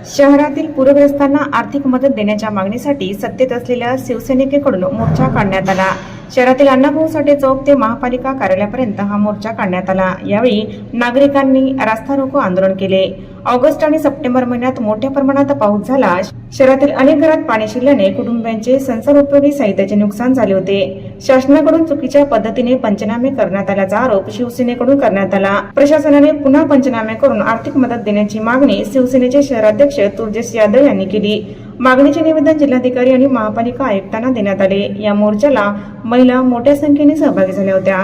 शहरातील पूरग्रस्तांना आर्थिक मदत देण्याच्या मागणीसाठी सत्तेत असलेल्या शिवसेनेकडून मोर्चा काढण्यात आला. शहरातील अण्णाभाऊ साठे चौक ते महापालिका कार्यालयापर्यंत हा मोर्चा काढण्यात आला. यावेळी नागरिकांनी रास्ता रोको आंदोलन केले. ऑगस्ट आणि सप्टेंबर महिन्यात मोठ्या प्रमाणात पाऊस झाला. शहरातील अनेक घरात पाणी शिरल्याने कुटुंबियांचे संसारोपयोगी साहित्याचे नुकसान झाले होते. शासनाकडून चुकीच्या पद्धतीने पंचनामे करण्यात आल्याचा आरोप शिवसेनेकडून करण्यात आला. प्रशासनाने पुन्हा पंचनामे करून आर्थिक मदत देण्याची मागणी शिवसेनेचे शहराध्यक्ष तुर्जेश यादव यांनी केली. मागणीचे निवेदन जिल्हाधिकारी आणि महापालिका आयुक्तांना देण्यात आले. या मोर्चाला महिला मोठ्या संख्येने सहभागी झाल्या होत्या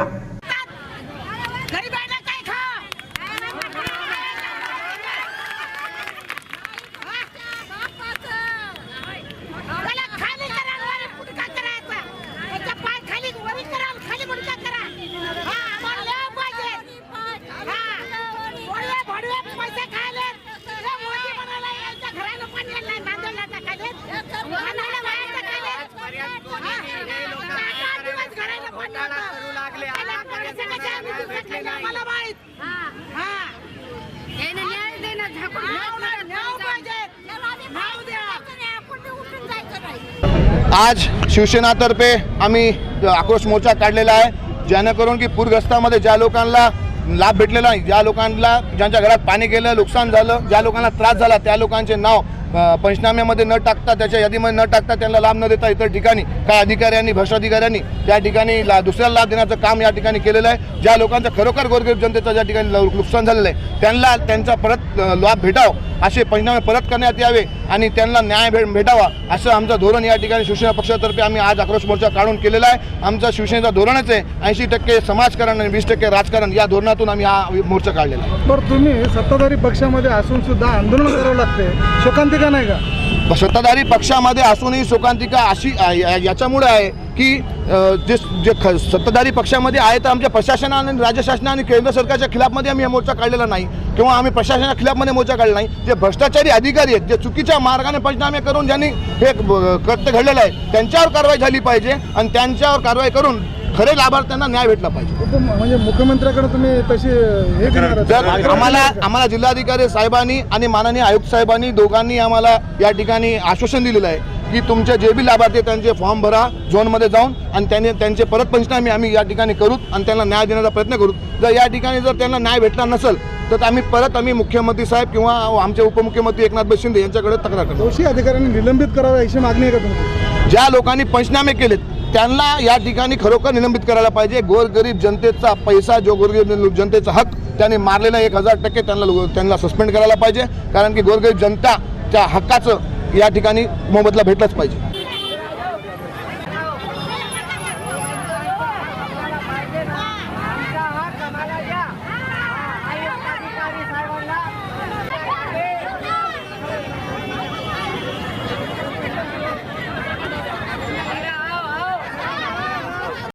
गरीबांना काय खा त्याला खाली करा आणि वर गुडघा करायचा त्याचा पाय खाली वरी करा आणि खाली गुडघा करा हा आम्हाला लय पाहिजे हा भडवे भडवे पैसे खायले लय मोदी म्हणाला यांच्या घराला पाणी आणलं नांदेडला टाकायले नांदेडला बाहेर टाकायले हा. आठ दिवस घराला पाणी आणलं. त्याला पैसे कसे आम्ही देऊ शकले नाही आम्हाला माहीत हा याने न्याय देणं झाकून नाव नाही, नाव पाहिजे नाव आज शिवसेनातर्फे आम्ही आक्रोश मोर्चा काढलेला आहे जेणेकरून की पूरग्रस्तामध्ये ज्या लोकांना लाभ भेटलेला ज्या लोकांना ज्यांच्या घरात पाणी गेलं नुकसान झालं ज्या लोकांना त्रास झाला त्या लोकांचे नाव पंचनाम्यामध्ये न टाकता त्याच्या यादीमध्ये न टाकता त्यांना लाभ न देता इतर ठिकाणी काय अधिकाऱ्यांनी भ्रष्टाधिकाऱ्यांनी त्या ठिकाणी ला दुसऱ्याला लाभ देण्याचं काम या ठिकाणी केलेलं आहे. ज्या लोकांचं खरोखर गोरगरीब जनतेचं ज्या ठिकाणी नुकसान झालेलं आहे त्यांना त्यांचा परत लाभ भेटावं असे पंचनामे परत करण्यात यावे आणि त्यांना न्याय भेट भेटावा असं आमचं धोरण या ठिकाणी शिवसेना पक्षातर्फे आम्ही आज आक्रोश मोर्चा काढून केलेला आहे. आमचं शिवसेनेचं धोरणच आहे ऐंशी टक्के समाजकारण आणि वीस टक्के राजकारण या धोरणातून आम्ही हा मोर्चा काढलेला आहे. बरं तुम्ही सत्ताधारी पक्षामध्ये असून सुद्धा आंदोलन करावं लागते शोकांतिका नाही का? सत्ताधारी पक्षामध्ये असूनही शोकांतिका अशी याच्यामुळे आहे की जे जे ख सत्ताधारी पक्षामध्ये आहे तर आमच्या प्रशासनाने राज्य आणि केंद्र सरकारच्या खिलाफमध्ये आम्ही हा मोर्चा काढलेला नाही. किंवा आम्ही प्रशासनाच्या खिलाफमध्ये मोर्चा काढला नाही. जे भ्रष्टाचारी अधिकारी आहेत जे चुकीच्या मार्गाने पंचनामे करून ज्यांनी हे कृत्य घडलेलं आहे त्यांच्यावर कारवाई झाली पाहिजे आणि त्यांच्यावर कारवाई करून खरे लाभार्थ्यांना न्याय भेटला पाहिजे. म्हणजे मुख्यमंत्र्याकडे तुम्ही तशी हे आम्हाला? आम्हाला जिल्हाधिकारी साहेबांनी आणि माननीय आयुक्त साहेबांनी दोघांनी आम्हाला या ठिकाणी आश्वासन दिलेलं आहे की तुमचे जे बी लाभार्थी त्यांचे फॉर्म भरा झोनमध्ये जाऊन आणि त्यांनी त्यांचे परत पंचनामे आम्ही या ठिकाणी करू आणि त्यांना न्याय देण्याचा प्रयत्न करू जर या ठिकाणी जर त्यांना न्याय भेटला नसेल तर आम्ही परत आम्ही मुख्यमंत्री साहेब किंवा आमचे उपमुख्यमंत्री एकनाथ शिंदे यांच्याकडे तक्रार करतो दोषी अधिकाऱ्यांनी निलंबित करावं अशी मागणी आहे का तुमची? ज्या लोकांनी पंचनामे केलेत त्यांना या ठिकाणी खरोखर निलंबित करायला पाहिजे. गोरगरीब जनतेचा पैसा जो गोरगरीब जनतेचा हक त्यांनी मारलेला एक हजार टक्के त्यांना त्यांना सस्पेंड करायला पाहिजे. कारण की गोरगरीब जनताच्या हक्काचं या ठिकाणी मोबदला भेटलाच पाहिजे.